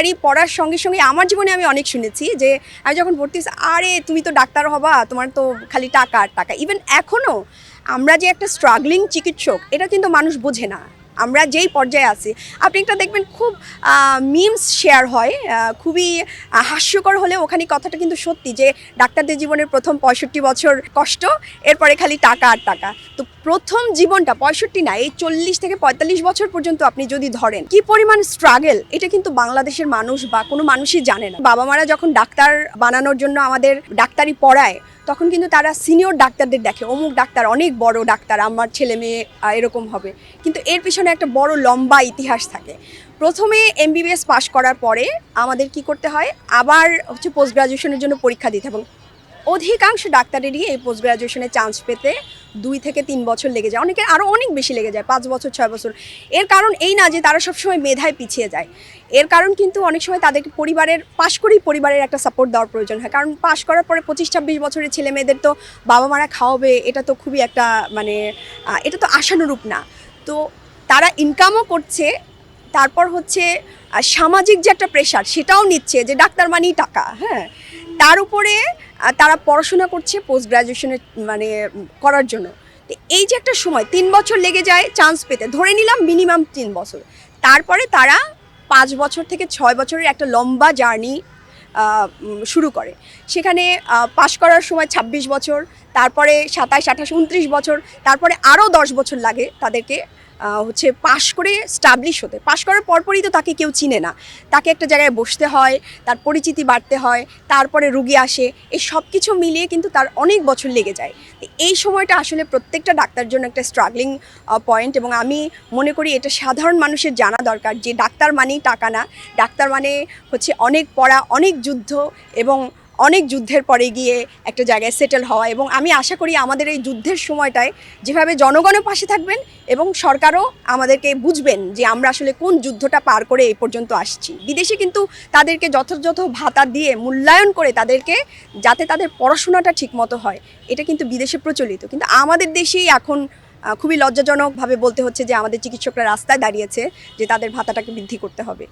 ডাক্তারি পড়ার সঙ্গে সঙ্গে আমার জীবনে আমি অনেক শুনেছি যে আমি যখন ভর্তি হয়েছি, আরে তুমি তো ডাক্তার হবা তোমার তো খালি টাকা আর টাকা। ইভেন এখনও আমরা যে একটা স্ট্রাগলিং চিকিৎসক এটা কিন্তু মানুষ বোঝে না। আমরা যেই পর্যায়ে আছি আপনি একটা দেখবেন খুব মিমস শেয়ার হয় খুবই হাস্যকর হলে ওখানে কথাটা কিন্তু সত্যি যে ডাক্তারদের জীবনের প্রথম পঁয়ষট্টি বছর কষ্ট এরপরে খালি টাকা আর টাকা। তো প্রথম জীবনটা পঁয়ষট্টি না, এই চল্লিশ থেকে পঁয়তাল্লিশ বছর পর্যন্ত আপনি যদি ধরেন, কি পরিমাণ স্ট্রাগল এটা কিন্তু বাংলাদেশের মানুষ বা কোনো মানুষই জানে না। বাবা মারা যখন ডাক্তার বানানোর জন্য আমাদের ডাক্তারি পড়ায়, তখন কিন্তু তারা সিনিয়র ডাক্তারদের দেখে, অমুক ডাক্তার অনেক বড় ডাক্তার, আমার ছেলে মেয়ে এরকম হবে। কিন্তু এর পিছনে একটা বড় লম্বা ইতিহাস থাকে। প্রথমে এমবিবিএস পাশ করার পরে আমাদের কি করতে হয়? আবার হচ্ছে পোস্ট গ্রাজুয়েশনের জন্য পরীক্ষা দিতে এবং অধিকাংশ ডাক্তারেরই এই পোস্ট গ্রাজুয়েশনে চান্স পেতে দুই থেকে তিন বছর লেগে যায়। অনেকের আরও অনেক বেশি লেগে যায়, পাঁচ বছর, ছয় বছর। এর কারণ এই না যে তারা সবসময় মেধায় পিছিয়ে যায়। এর কারণ কিন্তু অনেক সময় তাদের পরিবারের, পাশ করেই পরিবারের একটা সাপোর্ট দেওয়ার প্রয়োজন হয়। কারণ পাশ করার পরে পঁচিশ, ছাব্বিশ বছরের ছেলে মেয়েদের তো বাবা মারা খাওয়াবে, এটা তো খুবই একটা মানে এটা তো আশানুরূপ না। তো তারা ইনকামও করছে, তারপর হচ্ছে সামাজিক যে একটা প্রেশার সেটাও নিচ্ছে যে ডাক্তার মানেই টাকা হ্যাঁ? তার উপরে তারা পড়াশোনা করছে পোস্ট গ্রাজুয়েশনে মানে করার জন্য। তো এই যে একটা সময়, তিন বছর লেগে যায় চান্স পেতে। ধরে নিলাম মিনিমাম তিন বছর। তারপরে তারা পাঁচ বছর থেকে ছয় বছরের একটা লম্বা জার্নি শুরু করে। সেখানে পাশ করার সময় ২৬ বছর তারপরে সাতাশ, আঠাশ, উনত্রিশ বছর, তারপরে আরও দশ বছর লাগে তাদেরকে হচ্ছে পাশ করে স্টাবলিশ হতে। পাশ করার পরপরই তো তাকে কেউ চিনে না। তাকে একটা জায়গায় বসতে হয়, তার পরিচিতি বাড়তে হয়, তারপরে রুগী আসে, এই সব কিছু মিলিয়ে কিন্তু তার অনেক বছর লেগে যায়। এই সময়টা আসলে প্রত্যেকটা ডাক্তার জন্য একটা স্ট্রাগলিং পয়েন্ট এবং আমি মনে করি এটা সাধারণ মানুষের জানা দরকার যে ডাক্তার মানেই টাকা না। ডাক্তার মানে হচ্ছে অনেক পড়া, অনেক যুদ্ধ এবং অনেক যুদ্ধের পরে গিয়ে একটা জায়গায় সেটেল হওয়া এবং আমি আশা করি আমাদের এই যুদ্ধের সময়টায় যেভাবে জনগণের পাশে থাকবেন এবং সরকারও আমাদেরকে বুঝবেন যে আমরা আসলে কোন যুদ্ধটা পার করে এই পর্যন্ত আসছি। বিদেশে কিন্তু তাদেরকে যথাযথ ভাতা দিয়ে মূল্যায়ন করে তাদেরকে যাতে তাদের পড়াশোনাটা ঠিকমতো হয়, এটা কিন্তু বিদেশে প্রচলিত। কিন্তু আমাদের দেশেই এখন খুবই লজ্জাজনকভাবে বলতে হচ্ছে যে আমাদের চিকিৎসকরা রাস্তায় দাঁড়িয়েছে যে তাদের ভাতাটাকে বৃদ্ধি করতে হবে।